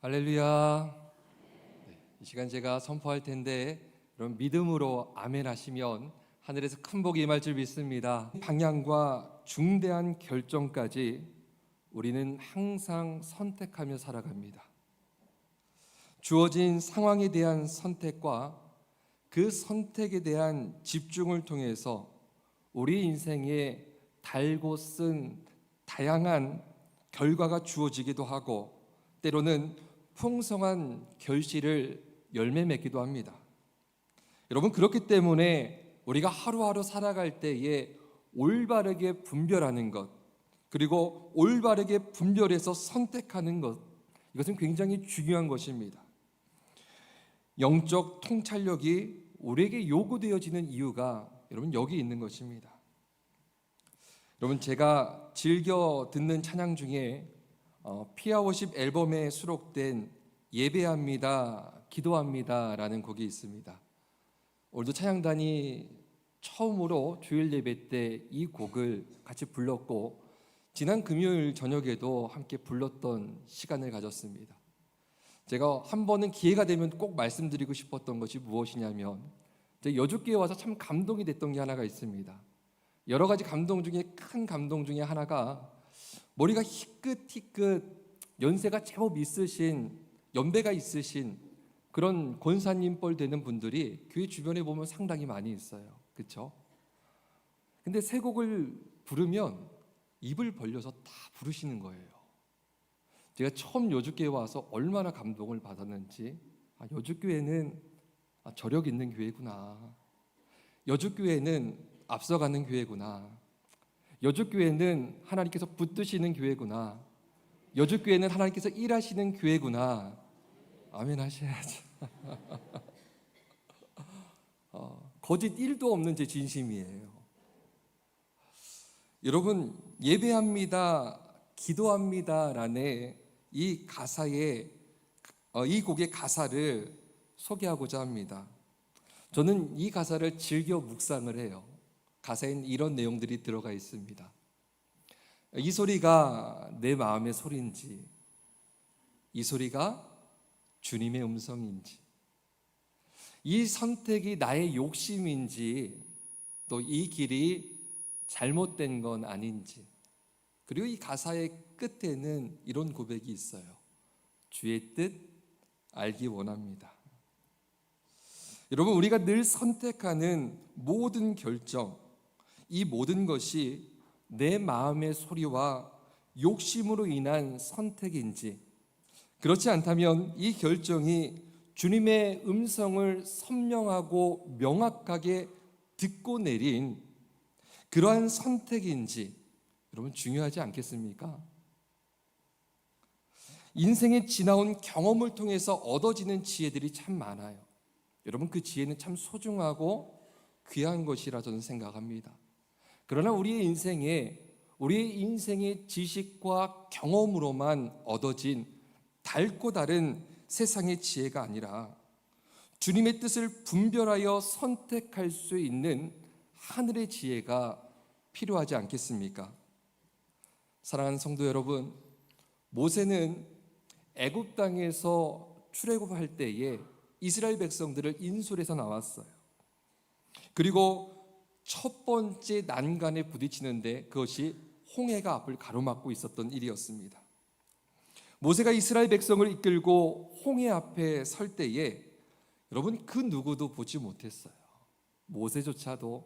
할렐루야. 네, 이 시간 제가 선포할 텐데 여러분 믿음으로 아멘 하시면 하늘에서 큰 복이 임할 줄 믿습니다. 방향과 중대한 결정까지 우리는 항상 선택하며 살아갑니다. 주어진 상황에 대한 선택과 그 선택에 대한 집중을 통해서 우리 인생에 달고 쓴 다양한 결과가 주어지기도 하고 때로는 풍성한 결실을 열매 맺기도 합니다. 여러분 그렇기 때문에 우리가 하루하루 살아갈 때에 올바르게 분별하는 것 그리고 올바르게 분별해서 선택하는 것 이것은 굉장히 중요한 것입니다. 영적 통찰력이 우리에게 요구되어지는 이유가 여러분 여기 있는 것입니다. 여러분 제가 즐겨 듣는 찬양 중에 어, 피아워십 앨범에 수록된 예배합니다, 기도합니다라는 곡이 있습니다. 오늘도 찬양단이 처음으로 주일 예배 때 이 곡을 같이 불렀고 지난 금요일 저녁에도 함께 불렀던 시간을 가졌습니다. 제가 한 번은 기회가 되면 꼭 말씀드리고 싶었던 것이 무엇이냐면 제가 여주교에 와서 참 감동이 됐던 게 하나가 있습니다. 여러 가지 감동 중에 큰 감동 중에 하나가 머리가 희끗희끗 연세가 제법 있으신 연배가 있으신 그런 권사님 뻘 되는 분들이 교회 주변에 보면 상당히 많이 있어요. 그렇죠? 근데 세 곡을 부르면 입을 벌려서 다 부르시는 거예요. 제가 처음 여주교회 와서 얼마나 감동을 받았는지 아, 여주교회는 아, 저력 있는 교회구나. 여주교회는 앞서가는 교회구나. 여주교회는 하나님께서 붙드시는 교회구나. 여주교회는 하나님께서 일하시는 교회구나. 아멘 하셔야죠. 어, 거짓 1도 없는 제 진심이에요. 여러분 예배합니다, 기도합니다라는 이 가사의 어, 이 곡의 가사를 소개하고자 합니다. 저는 이 가사를 즐겨 묵상을 해요. 가사엔 이런 내용들이 들어가 있습니다. 이 소리가 내 마음의 소리인지, 이 소리가 주님의 음성인지, 이 선택이 나의 욕심인지, 또 이 길이 잘못된 건 아닌지, 그리고 이 가사의 끝에는 이런 고백이 있어요. 주의 뜻 알기 원합니다. 여러분, 우리가 늘 선택하는 모든 결정, 이 모든 것이 내 마음의 소리와 욕심으로 인한 선택인지, 그렇지 않다면 이 결정이 주님의 음성을 선명하고 명확하게 듣고 내린 그러한 선택인지, 여러분 중요하지 않겠습니까? 인생에 지나온 경험을 통해서 얻어지는 지혜들이 참 많아요. 여러분 그 지혜는 참 소중하고 귀한 것이라 저는 생각합니다. 그러나 우리의 인생에 우리의 인생의 지식과 경험으로만 얻어진 달고 다른 세상의 지혜가 아니라 주님의 뜻을 분별하여 선택할 수 있는 하늘의 지혜가 필요하지 않겠습니까? 사랑하는 성도 여러분, 모세는 애굽 땅에서 출애굽할 때에 이스라엘 백성들을 인솔해서 나왔어요. 그리고 첫 번째 난간에 부딪히는데 그것이 홍해가 앞을 가로막고 있었던 일이었습니다. 모세가 이스라엘 백성을 이끌고 홍해 앞에 설 때에 여러분 그 누구도 보지 못했어요. 모세조차도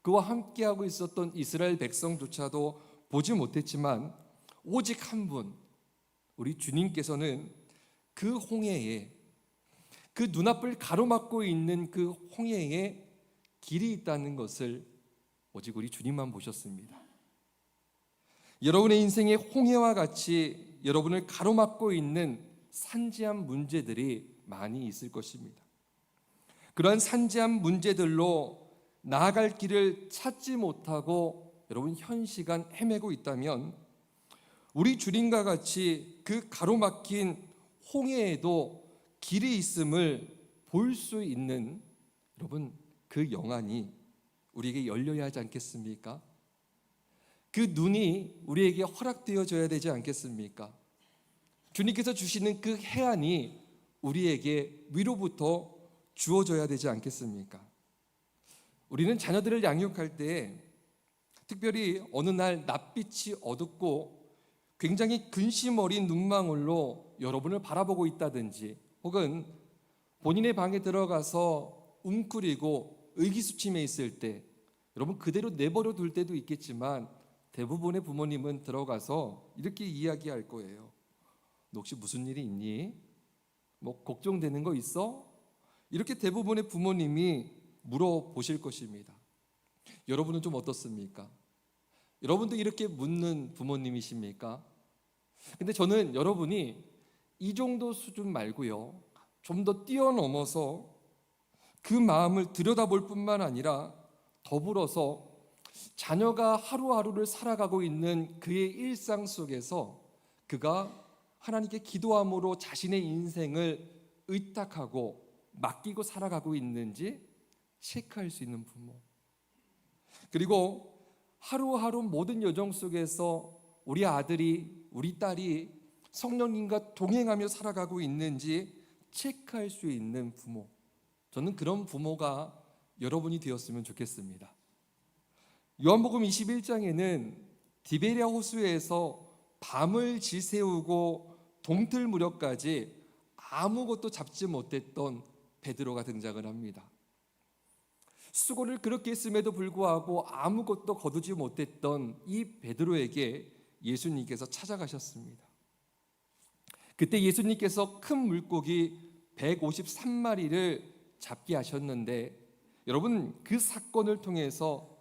그와 함께하고 있었던 이스라엘 백성조차도 보지 못했지만 오직 한 분, 우리 주님께서는 그 홍해에 그 눈앞을 가로막고 있는 그 홍해에 길이 있다는 것을 오직 우리 주님만 보셨습니다. 여러분의 인생의 홍해와 같이 여러분을 가로막고 있는 산지한 문제들이 많이 있을 것입니다. 그러한 산지한 문제들로 나아갈 길을 찾지 못하고 여러분 현 시간 헤매고 있다면 우리 주님과 같이 그 가로막힌 홍해에도 길이 있음을 볼 수 있는 여러분 그 영안이 우리에게 열려야 하지 않겠습니까? 그 눈이 우리에게 허락되어져야 되지 않겠습니까? 주님께서 주시는 그 해안이 우리에게 위로부터 주어져야 되지 않겠습니까? 우리는 자녀들을 양육할 때 특별히 어느 날 낯빛이 어둡고 굉장히 근심 어린 눈망울로 여러분을 바라보고 있다든지 혹은 본인의 방에 들어가서 웅크리고 의기소침해 있을 때 여러분 그대로 내버려 둘 때도 있겠지만 대부분의 부모님은 들어가서 이렇게 이야기할 거예요. 너 혹시 무슨 일이 있니? 뭐 걱정되는 거 있어? 이렇게 대부분의 부모님이 물어보실 것입니다. 여러분은 좀 어떻습니까? 여러분도 이렇게 묻는 부모님이십니까? 근데 저는 여러분이 이 정도 수준 말고요. 좀 더 뛰어넘어서 그 마음을 들여다볼 뿐만 아니라 더불어서 자녀가 하루하루를 살아가고 있는 그의 일상 속에서 그가 하나님께 기도함으로 자신의 인생을 의탁하고 맡기고 살아가고 있는지 체크할 수 있는 부모. 그리고 하루하루 모든 여정 속에서 우리 아들이 우리 딸이 성령님과 동행하며 살아가고 있는지 체크할 수 있는 부모. 저는 그런 부모가 여러분이 되었으면 좋겠습니다. 요한복음 21장에는 디베리아 호수에서 밤을 지새우고 동틀 무렵까지 아무것도 잡지 못했던 베드로가 등장을 합니다. 수고를 그렇게 했음에도 불구하고 아무것도 거두지 못했던 이 베드로에게 예수님께서 찾아가셨습니다. 그때 예수님께서 큰 물고기 153마리를 잡게 하셨는데 여러분 그 사건을 통해서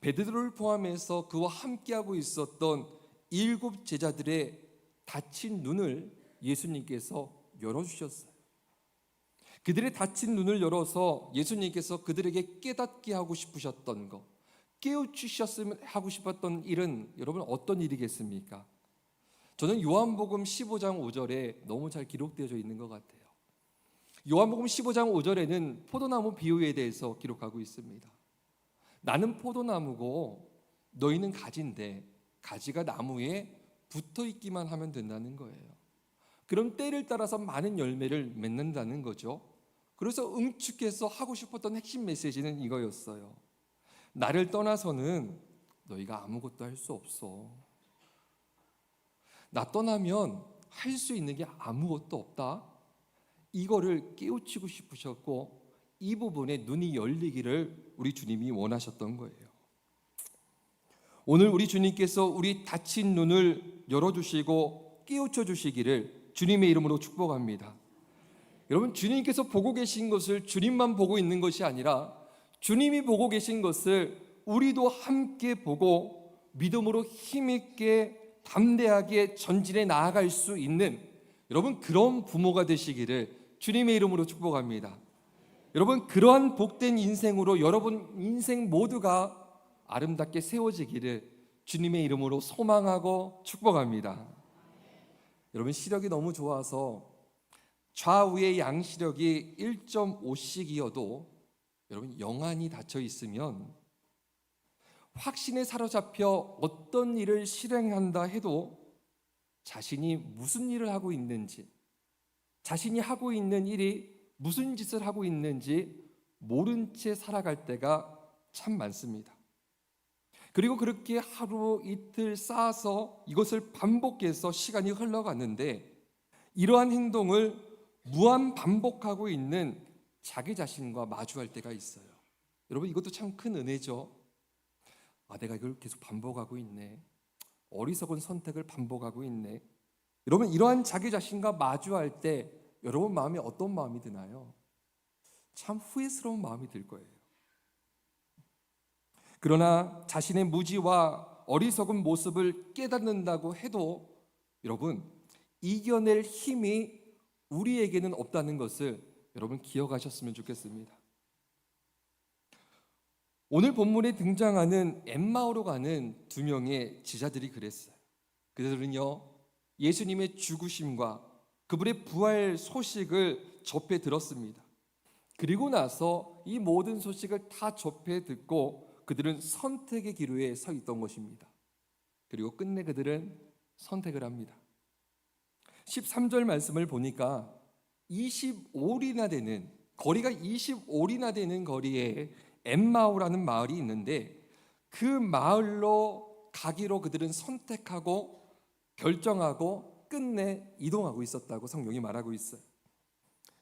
베드로를 포함해서 그와 함께하고 있었던 일곱 제자들의 닫힌 눈을 예수님께서 열어주셨어요. 그들의 닫힌 눈을 열어서 예수님께서 그들에게 깨닫게 하고 싶으셨던 것, 깨우치셨으면 하고 싶었던 일은 여러분 어떤 일이겠습니까? 저는 요한복음 15장 5절에 너무 잘 기록되어져 있는 것 같아요. 요한복음 15장 5절에는 포도나무 비유에 대해서 기록하고 있습니다. 나는 포도나무고 너희는 가지인데 가지가 나무에 붙어 있기만 하면 된다는 거예요. 그럼 때를 따라서 많은 열매를 맺는다는 거죠. 그래서 응축해서 하고 싶었던 핵심 메시지는 이거였어요. 나를 떠나서는 너희가 아무것도 할 수 없어. 나 떠나면 할 수 있는 게 아무것도 없다. 이거를 깨우치고 싶으셨고 이 부분에 눈이 열리기를 우리 주님이 원하셨던 거예요. 오늘 우리 주님께서 우리 닫힌 눈을 열어주시고 깨우쳐 주시기를 주님의 이름으로 축복합니다. 여러분 주님께서 보고 계신 것을 주님만 보고 있는 것이 아니라 주님이 보고 계신 것을 우리도 함께 보고 믿음으로 힘있게 담대하게 전진해 나아갈 수 있는 여러분 그런 부모가 되시기를 주님의 이름으로 축복합니다. 여러분 그러한 복된 인생으로 여러분 인생 모두가 아름답게 세워지기를 주님의 이름으로 소망하고 축복합니다. 여러분 시력이 너무 좋아서 좌우의 양시력이 1.5씩이어도 여러분 영안이 닫혀 있으면 확신에 사로잡혀 어떤 일을 실행한다 해도 자신이 무슨 일을 하고 있는지 자신이 하고 있는 일이 무슨 짓을 하고 있는지 모른 채 살아갈 때가 참 많습니다. 그리고 그렇게 하루 이틀 쌓아서 이것을 반복해서 시간이 흘러갔는데 이러한 행동을 무한 반복하고 있는 자기 자신과 마주할 때가 있어요. 여러분 이것도 참 큰 은혜죠. 아 내가 이걸 계속 반복하고 있네. 어리석은 선택을 반복하고 있네. 여러분 이러한 자기 자신과 마주할 때 여러분 마음에 어떤 마음이 드나요? 참 후회스러운 마음이 들 거예요. 그러나 자신의 무지와 어리석은 모습을 깨닫는다고 해도 여러분 이겨낼 힘이 우리에게는 없다는 것을 여러분 기억하셨으면 좋겠습니다. 오늘 본문에 등장하는 엠마오로 가는 두 명의 지자들이 그랬어요. 그들은요 예수님의 죽으심과 그분의 부활 소식을 접해 들었습니다. 그리고 나서 이 모든 소식을 다 접해 듣고 그들은 선택의 기로에 서 있던 것입니다. 그리고 끝내 그들은 선택을 합니다. 13절 말씀을 보니까 25리나 되는 거리가 25리나 되는 거리에 엠마오라는 마을이 있는데 그 마을로 가기로 그들은 선택하고 결정하고 끝내 이동하고 있었다고 성경이 말하고 있어요.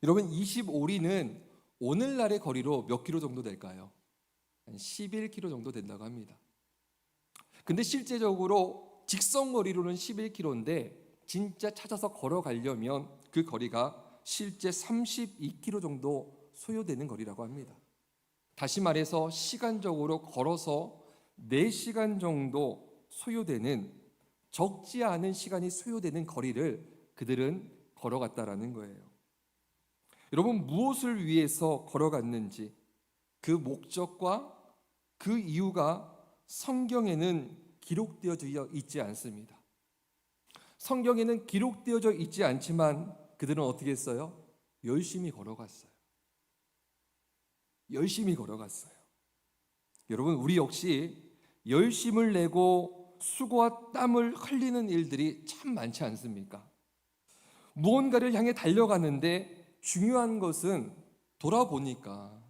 여러분 25리는 오늘날의 거리로 몇 킬로 정도 될까요? 한 11km 정도 된다고 합니다. 근데 실제적으로 직선 거리로는 11km인데 진짜 찾아서 걸어가려면 그 거리가 실제 32km 정도 소요되는 거리라고 합니다. 다시 말해서 시간적으로 걸어서 4시간 정도 소요되는 적지 않은 시간이 소요되는 거리를 그들은 걸어갔다라는 거예요. 여러분 무엇을 위해서 걸어갔는지 그 목적과 그 이유가 성경에는 기록되어져 있지 않습니다. 성경에는 기록되어져 있지 않지만 그들은 어떻게 했어요? 열심히 걸어갔어요. 열심히 걸어갔어요. 여러분, 우리 역시 열심을 내고 수고와 땀을 흘리는 일들이 참 많지 않습니까? 무언가를 향해 달려가는데 중요한 것은 돌아보니까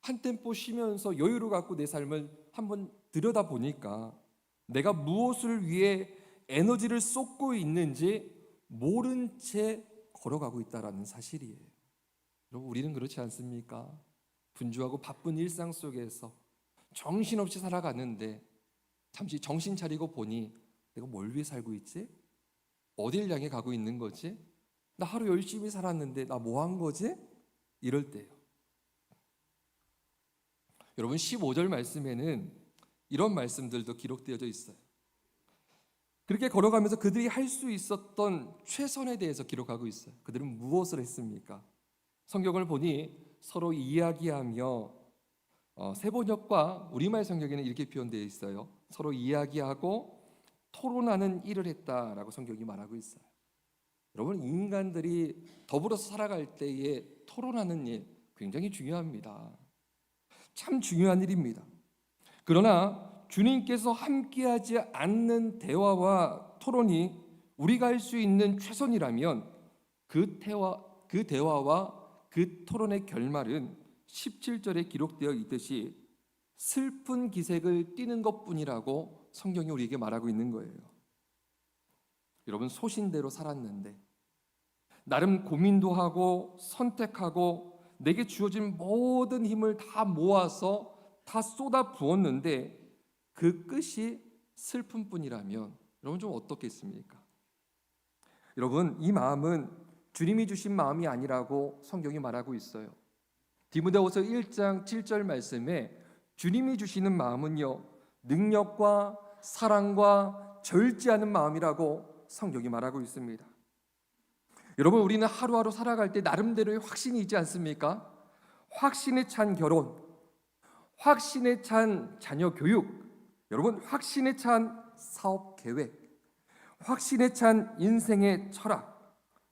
한 템포 쉬면서 여유를 갖고 내 삶을 한번 들여다 보니까 내가 무엇을 위해 에너지를 쏟고 있는지 모른 채 걸어가고 있다라는 사실이에요. 여러분 우리는 그렇지 않습니까? 분주하고 바쁜 일상 속에서 정신없이 살아가는데 잠시 정신 차리고 보니 내가 뭘 위해 살고 있지? 어딜 향해 가고 있는 거지? 나 하루 열심히 살았는데 나 뭐 한 거지? 이럴 때요. 여러분 15절 말씀에는 이런 말씀들도 기록되어져 있어요. 그렇게 걸어가면서 그들이 할 수 있었던 최선에 대해서 기록하고 있어요. 그들은 무엇을 했습니까? 성경을 보니 서로 이야기하며 어, 세번역과 우리말 성경에는 이렇게 표현되어 있어요. 서로 이야기하고 토론하는 일을 했다라고 성경이 말하고 있어요. 여러분 인간들이 더불어서 살아갈 때에 토론하는 일 굉장히 중요합니다. 참 중요한 일입니다. 그러나 주님께서 함께하지 않는 대화와 토론이 우리가 할 수 있는 최선이라면 그 대화 그 대화와 그 토론의 결말은 17절에 기록되어 있듯이 슬픈 기색을 띠는 것뿐이라고 성경이 우리에게 말하고 있는 거예요. 여러분 소신대로 살았는데 나름 고민도 하고 선택하고 내게 주어진 모든 힘을 다 모아서 다 쏟아 부었는데 그 끝이 슬픔뿐이라면 여러분 좀 어떻겠습니까? 여러분 이 마음은 주님이 주신 마음이 아니라고 성경이 말하고 있어요. 디모데후서 1장 7절 말씀에 주님이 주시는 마음은요 능력과 사랑과 절제하는 마음이라고 성경이 말하고 있습니다. 여러분 우리는 하루하루 살아갈 때 나름대로의 확신이 있지 않습니까? 확신에 찬 결혼, 확신에 찬 자녀 교육, 여러분 확신에 찬 사업 계획, 확신에 찬 인생의 철학.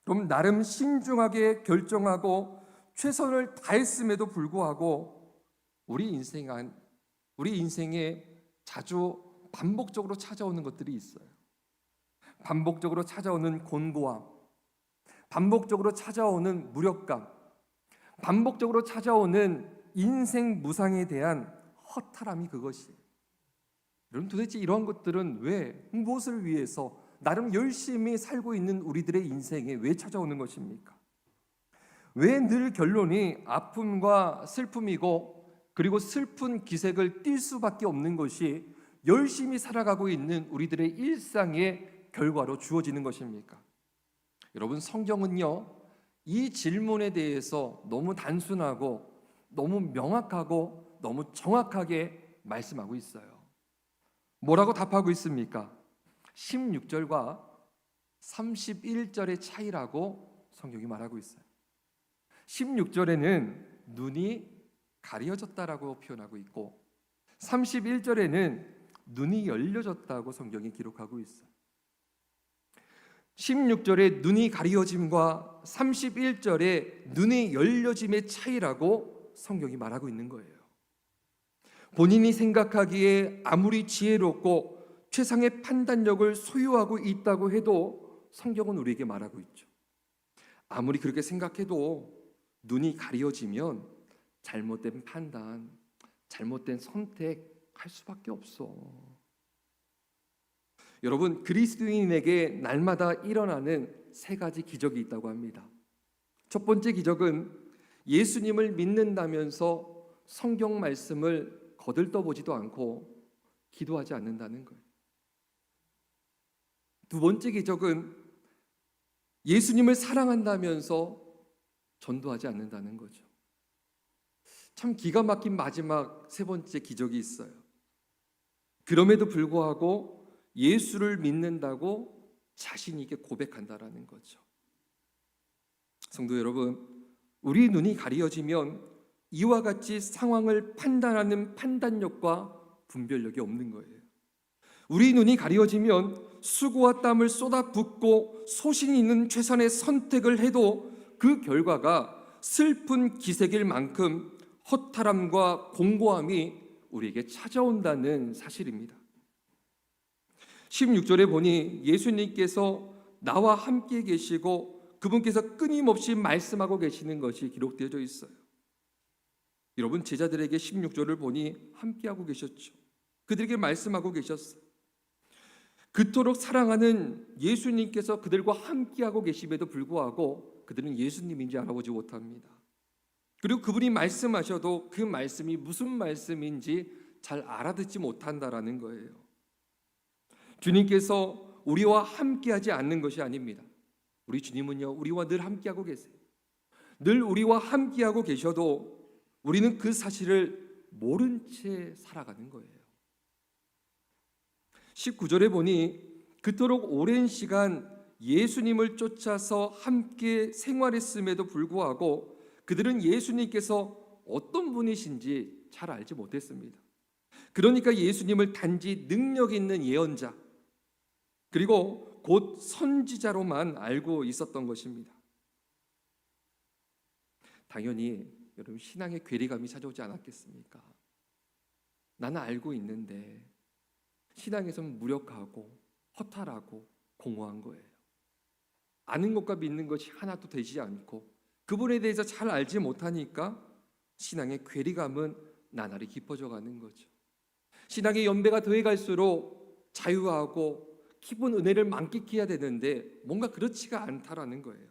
그럼 나름 신중하게 결정하고 최선을 다했음에도 불구하고 우리 인생한 우리 인생에 자주 반복적으로 찾아오는 것들이 있어요. 반복적으로 찾아오는 곤고함, 반복적으로 찾아오는 무력감, 반복적으로 찾아오는 인생 무상에 대한 허탈함이 그것이에요. 여러분 도대체 이러한 것들은 왜 무엇을 위해서 나름 열심히 살고 있는 우리들의 인생에 왜 찾아오는 것입니까? 왜 늘 결론이 아픔과 슬픔이고 그리고 슬픈 기색을 띌 수밖에 없는 것이 열심히 살아가고 있는 우리들의 일상의 결과로 주어지는 것입니까? 여러분 성경은요 이 질문에 대해서 너무 단순하고 너무 명확하고 너무 정확하게 말씀하고 있어요. 뭐라고 답하고 있습니까? 16절과 31절의 차이라고 성경이 말하고 있어요. 16절에는 눈이 가려졌다라고 표현하고 있고 31절에는 눈이 열려졌다고 성경이 기록하고 있어요. 16절의 눈이 가려짐과 31절의 눈이 열려짐의 차이라고 성경이 말하고 있는 거예요. 본인이 생각하기에 아무리 지혜롭고 최상의 판단력을 소유하고 있다고 해도 성경은 우리에게 말하고 있죠. 아무리 그렇게 생각해도 눈이 가려지면 잘못된 판단, 잘못된 선택할 수밖에 없어. 여러분 그리스도인에게 날마다 일어나는 세 가지 기적이 있다고 합니다. 첫 번째 기적은 예수님을 믿는다면서 성경 말씀을 거들떠보지도 않고 기도하지 않는다는 거예요. 두 번째 기적은 예수님을 사랑한다면서 전도하지 않는다는 거죠. 참 기가 막힌 마지막 세 번째 기적이 있어요. 그럼에도 불구하고 예수를 믿는다고 자신 있게 고백한다라는 거죠. 성도 여러분, 우리 눈이 가려지면 이와 같이 상황을 판단하는 판단력과 분별력이 없는 거예요. 우리 눈이 가려지면 수고와 땀을 쏟아붓고 소신 있는 최선의 선택을 해도 그 결과가 슬픈 기색일 만큼 허탈함과 공고함이 우리에게 찾아온다는 사실입니다. 16절에 보니 예수님께서 나와 함께 계시고 그분께서 끊임없이 말씀하고 계시는 것이 기록되어져 있어요. 여러분 제자들에게 16절을 보니 함께하고 계셨죠. 그들에게 말씀하고 계셨어요. 그토록 사랑하는 예수님께서 그들과 함께하고 계심에도 불구하고 그들은 예수님인지 알아보지 못합니다. 그리고 그분이 말씀하셔도 그 말씀이 무슨 말씀인지 잘 알아듣지 못한다라는 거예요. 주님께서 우리와 함께하지 않는 것이 아닙니다. 우리 주님은요, 우리와 늘 함께하고 계세요. 늘 우리와 함께하고 계셔도 우리는 그 사실을 모른 채 살아가는 거예요. 19절에 보니 그토록 오랜 시간 예수님을 쫓아서 함께 생활했음에도 불구하고 그들은 예수님께서 어떤 분이신지 잘 알지 못했습니다. 그러니까 예수님을 단지 능력 있는 예언자 그리고 곧 선지자로만 알고 있었던 것입니다. 당연히 여러분 신앙의 괴리감이 찾아오지 않았겠습니까? 나는 알고 있는데 신앙에서는 무력하고 허탈하고 공허한 거예요. 아는 것과 믿는 것이 하나도 되지 않고 그분에 대해서 잘 알지 못하니까 신앙의 괴리감은 나날이 깊어져 가는 거죠. 신앙의 연배가 더해 갈수록 자유하고 기쁜 은혜를 만끽해야 되는데 뭔가 그렇지가 않다라는 거예요.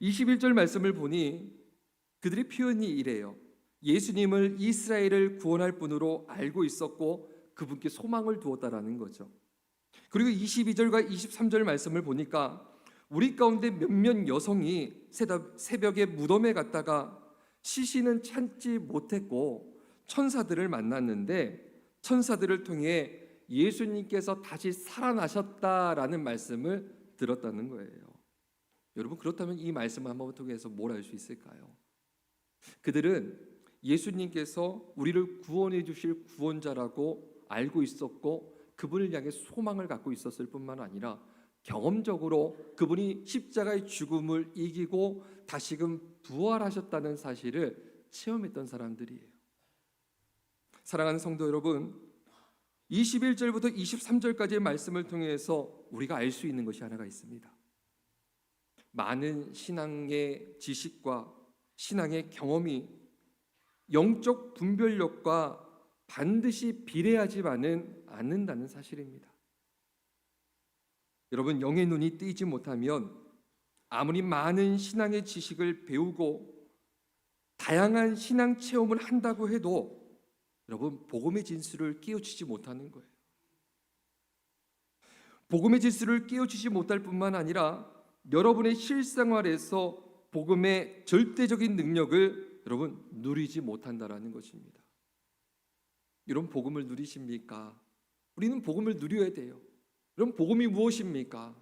21절 말씀을 보니 그들의 표현이 이래요. 예수님을 이스라엘을 구원할 분으로 알고 있었고 그분께 소망을 두었다라는 거죠. 그리고 22절과 23절 말씀을 보니까 우리 가운데 몇몇 여성이 새벽에 무덤에 갔다가 시신은 찾지 못했고 천사들을 만났는데 천사들을 통해 예수님께서 다시 살아나셨다라는 말씀을 들었다는 거예요. 여러분 그렇다면 이 말씀을 한번 통해서 뭘 알 수 있을까요? 그들은 예수님께서 우리를 구원해 주실 구원자라고 알고 있었고 그분을 향해 소망을 갖고 있었을 뿐만 아니라 경험적으로 그분이 십자가의 죽음을 이기고 다시금 부활하셨다는 사실을 체험했던 사람들이에요. 사랑하는 성도 여러분, 21절부터 23절까지의 말씀을 통해서 우리가 알 수 있는 것이 하나가 있습니다. 많은 신앙의 지식과 신앙의 경험이 영적 분별력과 반드시 비례하지만은 않는다는 사실입니다. 여러분 영의 눈이 뜨이지 못하면 아무리 많은 신앙의 지식을 배우고 다양한 신앙 체험을 한다고 해도 여러분 복음의 진수를 깨우치지 못하는 거예요. 복음의 진수를 깨우치지 못할 뿐만 아니라 여러분의 실생활에서 복음의 절대적인 능력을 여러분 누리지 못한다라는 것입니다. 여러분 복음을 누리십니까? 우리는 복음을 누려야 돼요. 여러분 복음이 무엇입니까?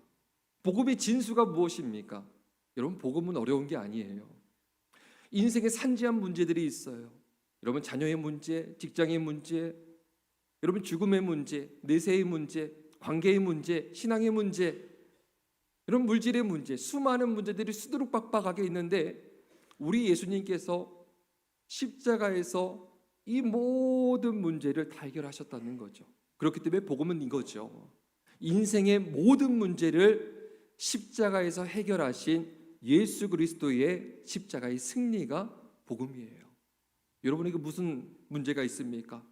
복음의 진수가 무엇입니까? 여러분 복음은 어려운 게 아니에요. 인생에 산지한 문제들이 있어요. 여러분 자녀의 문제, 직장의 문제, 여러분 죽음의 문제, 내세의 문제, 관계의 문제, 신앙의 문제, 이런 물질의 문제, 수많은 문제들이 수두룩박박하게 있는데 우리 예수님께서 십자가에서 이 모든 문제를 다 해결하셨다는 거죠. 그렇기 때문에 복음은 이거죠. 인생의 모든 문제를 십자가에서 해결하신 예수 그리스도의 십자가의 승리가 복음이에요. 여러분에게 무슨 문제가 있습니까?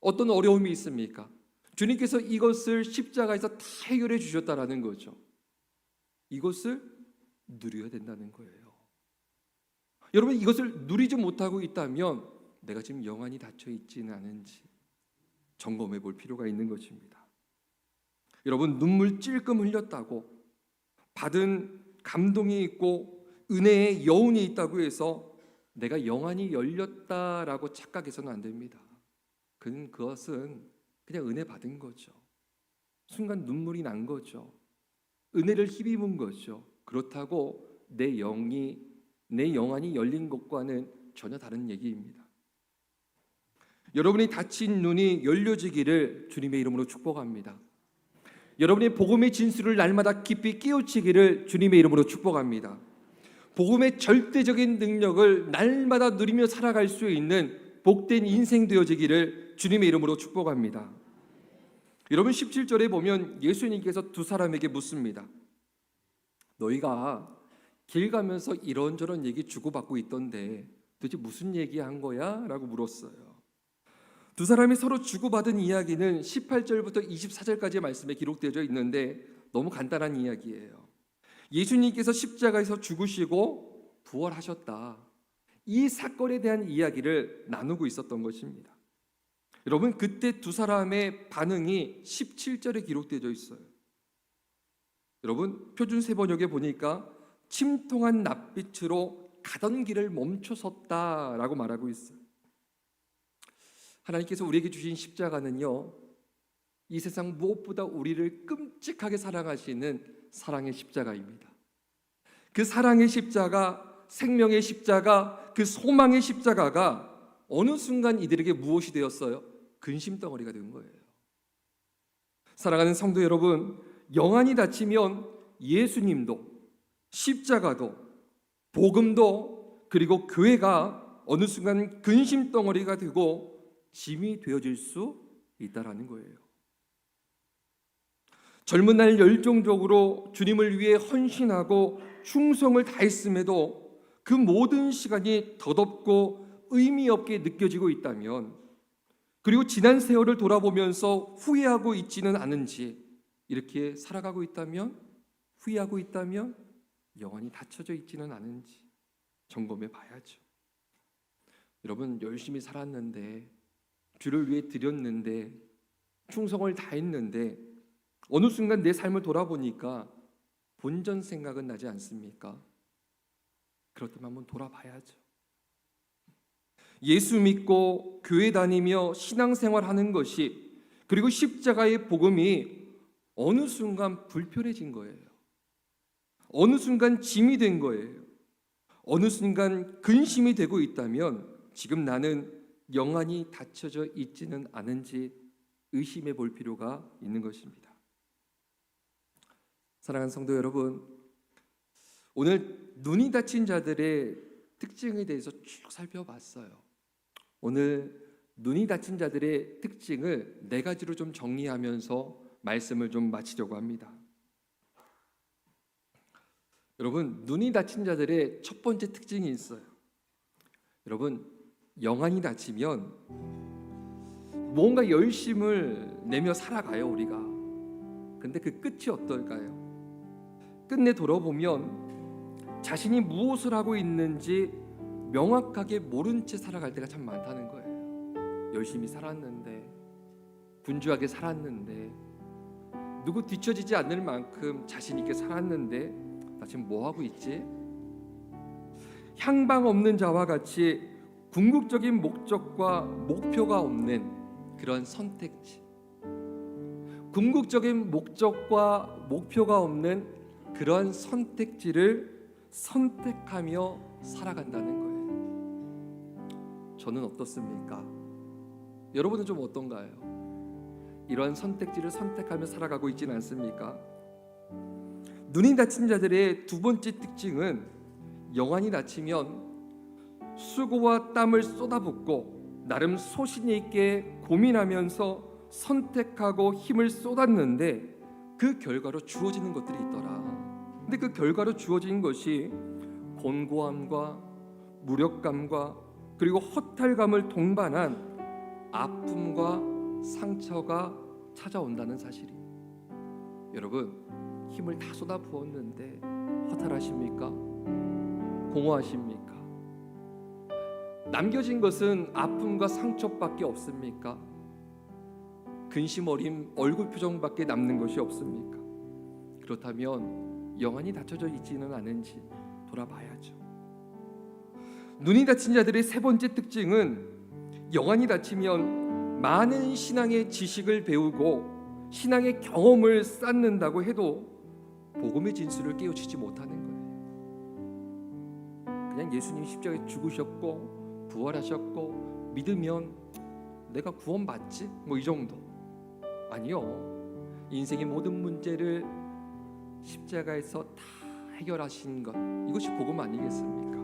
어떤 어려움이 있습니까? 주님께서 이것을 십자가에서 다 해결해 주셨다라는 거죠. 이것을 누려야 된다는 거예요. 여러분 이것을 누리지 못하고 있다면 내가 지금 영안이 닫혀 있지는 않은지 점검해 볼 필요가 있는 것입니다. 여러분 눈물 찔끔 흘렸다고 받은 감동이 있고 은혜의 여운이 있다고 해서 내가 영안이 열렸다라고 착각해서는 안 됩니다. 그 그것은 그냥 은혜 받은 거죠. 순간 눈물이 난 거죠. 은혜를 힘입은 거죠. 그렇다고 내 영이 내 영안이 열린 것과는 전혀 다른 얘기입니다. 여러분이 닫힌 눈이 열려지기를 주님의 이름으로 축복합니다. 여러분이 복음의 진수를 날마다 깊이 깨우치기를 주님의 이름으로 축복합니다. 복음의 절대적인 능력을 날마다 누리며 살아갈 수 있는 복된 인생 되어지기를 주님의 이름으로 축복합니다. 여러분 17절에 보면 예수님께서 두 사람에게 묻습니다. 너희가 길 가면서 이런저런 얘기 주고받고 있던데 도대체 무슨 얘기한 거야? 라고 물었어요. 두 사람이 서로 주고받은 이야기는 18절부터 24절까지의 말씀에 기록되어 있는데 너무 간단한 이야기예요. 예수님께서 십자가에서 죽으시고 부활하셨다. 이 사건에 대한 이야기를 나누고 있었던 것입니다. 여러분 그때 두 사람의 반응이 17절에 기록되어 있어요. 여러분 표준 세번역에 보니까 침통한 낯빛으로 가던 길을 멈춰섰다라고 말하고 있어요. 하나님께서 우리에게 주신 십자가는요. 이 세상 무엇보다 우리를 끔찍하게 사랑하시는 사랑의 십자가입니다. 그 사랑의 십자가, 생명의 십자가, 그 소망의 십자가가 어느 순간 이들에게 무엇이 되었어요? 근심 덩어리가 된 거예요. 사랑하는 성도 여러분, 영안이 닫히면 예수님도 십자가도 복음도 그리고 교회가 어느 순간 근심 덩어리가 되고 짐이 되어질 수 있다라는 거예요. 젊은 날 열정적으로 주님을 위해 헌신하고 충성을 다했음에도 그 모든 시간이 덧없고 의미 없게 느껴지고 있다면 그리고 지난 세월을 돌아보면서 후회하고 있지는 않은지 이렇게 살아가고 있다면 후회하고 있다면 영원히 닫혀져 있지는 않은지 점검해 봐야죠. 여러분 열심히 살았는데 주를 위해 드렸는데 충성을 다했는데 어느 순간 내 삶을 돌아보니까 본전 생각은 나지 않습니까? 그렇다면 한번 돌아봐야죠. 예수 믿고 교회 다니며 신앙생활 하는 것이 그리고 십자가의 복음이 어느 순간 불편해진 거예요. 어느 순간 짐이 된 거예요. 어느 순간 근심이 되고 있다면 지금 나는 영안이 닫혀져 있지는 않은지 의심해 볼 필요가 있는 것입니다. 사랑하는 성도 여러분, 오늘 눈이 닫힌 자들의 특징에 대해서 쭉 살펴봤어요. 오늘 눈이 닫힌 자들의 특징을 네 가지로 좀 정리하면서 말씀을 좀 마치려고 합니다. 여러분, 눈이 닫힌 자들의 첫 번째 특징이 있어요. 여러분, 영안이 닫히면 뭔가 열심을 내며 살아가요 우리가. 근데 그 끝이 어떨까요? 끝내 돌아보면 자신이 무엇을 하고 있는지 명확하게 모른 채 살아갈 때가 참 많다는 거예요. 열심히 살았는데 분주하게 살았는데 누구 뒤처지지 않을 만큼 자신 있게 살았는데 나 지금 뭐 하고 있지? 향방 없는 자와 같이 궁극적인 목적과 목표가 없는 그런 선택지. 궁극적인 목적과 목표가 없는 그러한 선택지를 선택하며 살아간다는 거예요. 저는 어떻습니까? 여러분은 좀 어떤가요? 이러한 선택지를 선택하며 살아가고 있지는 않습니까? 눈이 다친 자들의 두 번째 특징은 영안이 다치면 수고와 땀을 쏟아붓고 나름 소신 있게 고민하면서 선택하고 힘을 쏟았는데 그 결과로 주어지는 것들이 있더라. 근데 그 결과로 주어진 것이 곤고함과 무력감과 그리고 허탈감을 동반한 아픔과 상처가 찾아온다는 사실이. 여러분 힘을 다 쏟아 부었는데 허탈하십니까? 공허하십니까? 남겨진 것은 아픔과 상처밖에 없습니까? 근심 어림 얼굴 표정밖에 남는 것이 없습니까? 그렇다면 영안이 닫혀져 있지는 않은지 돌아봐야죠. 눈이 닫힌 자들의 세 번째 특징은 영안이 닫히면 많은 신앙의 지식을 배우고 신앙의 경험을 쌓는다고 해도 복음의 진수를 깨우치지 못하는 거예요. 그냥 예수님 십자가에 죽으셨고 부활하셨고 믿으면 내가 구원받지? 뭐 이 정도. 아니요. 인생의 모든 문제를 십자가에서 다 해결하신 것. 이것이 복음 아니겠습니까?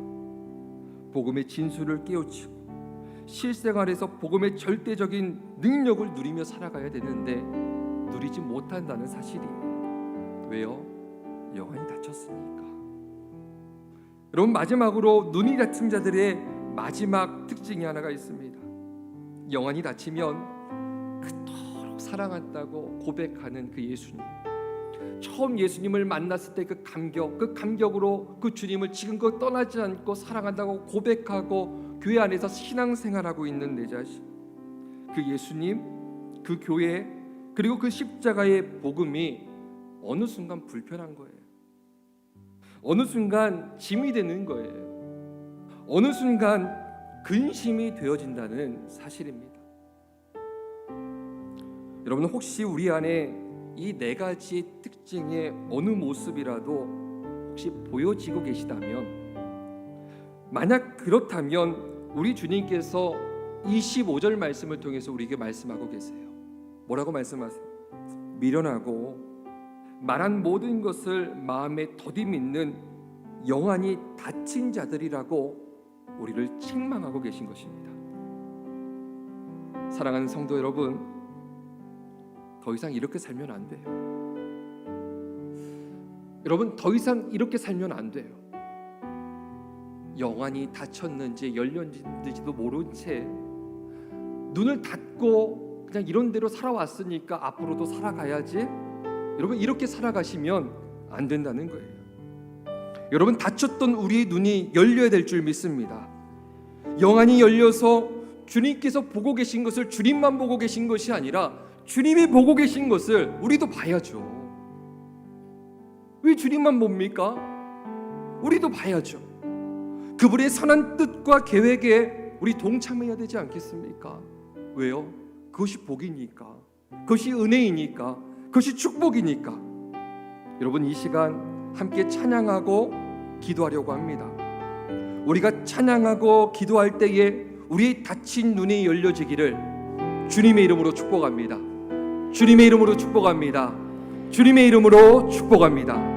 복음의 진수를 깨우치고 실생활에서 복음의 절대적인 능력을 누리며 살아가야 되는데 누리지 못한다는 사실이에요. 왜요? 영안이 닫혔으니까. 여러분 마지막으로 눈이 닫힌 자들의 마지막 특징이 하나가 있습니다. 영안이 닫히면 그토록 사랑한다고 고백하는 그 예수님. 처음 예수님을 만났을 때 그 감격, 그 감격으로 그 주님을 지금껏 떠나지 않고 사랑한다고 고백하고 교회 안에서 신앙생활하고 있는 내 자신. 그 예수님, 그 교회, 그리고 그 십자가의 복음이 어느 순간 불편한 거예요. 어느 순간 짐이 되는 거예요. 어느 순간 근심이 되어진다는 사실입니다. 여러분 혹시 우리 안에 이 네 가지의 특징의 어느 모습이라도 혹시 보여지고 계시다면 만약 그렇다면 우리 주님께서 25절 말씀을 통해서 우리에게 말씀하고 계세요. 뭐라고 말씀하세요? 미련하고 말한 모든 것을 마음에 더디 믿는 영안이 닫힌 자들이라고 우리를 책망하고 계신 것입니다. 사랑하는 성도 여러분, 더 이상 이렇게 살면 안 돼요. 여러분, 더 이상 이렇게 살면 안 돼요. 영안이 닫혔는지 열렸는지도 모른 채 눈을 닫고 그냥 이런 대로 살아왔으니까 앞으로도 살아가야지. 여러분 이렇게 살아가시면 안 된다는 거예요. 여러분 닫혔던 우리의 눈이 열려야 될 줄 믿습니다. 영안이 열려서 주님께서 보고 계신 것을 주님만 보고 계신 것이 아니라 주님이 보고 계신 것을 우리도 봐야죠. 왜 주님만 봅니까? 우리도 봐야죠. 그분의 선한 뜻과 계획에 우리 동참해야 되지 않겠습니까? 왜요? 그것이 복이니까. 그것이 은혜이니까. 그것이 축복이니까. 여러분 이 시간 함께 찬양하고 기도하려고 합니다. 우리가 찬양하고 기도할 때에 우리의 닫힌 눈이 열려지기를 주님의 이름으로 축복합니다. 주님의 이름으로 축복합니다. 주님의 이름으로 축복합니다.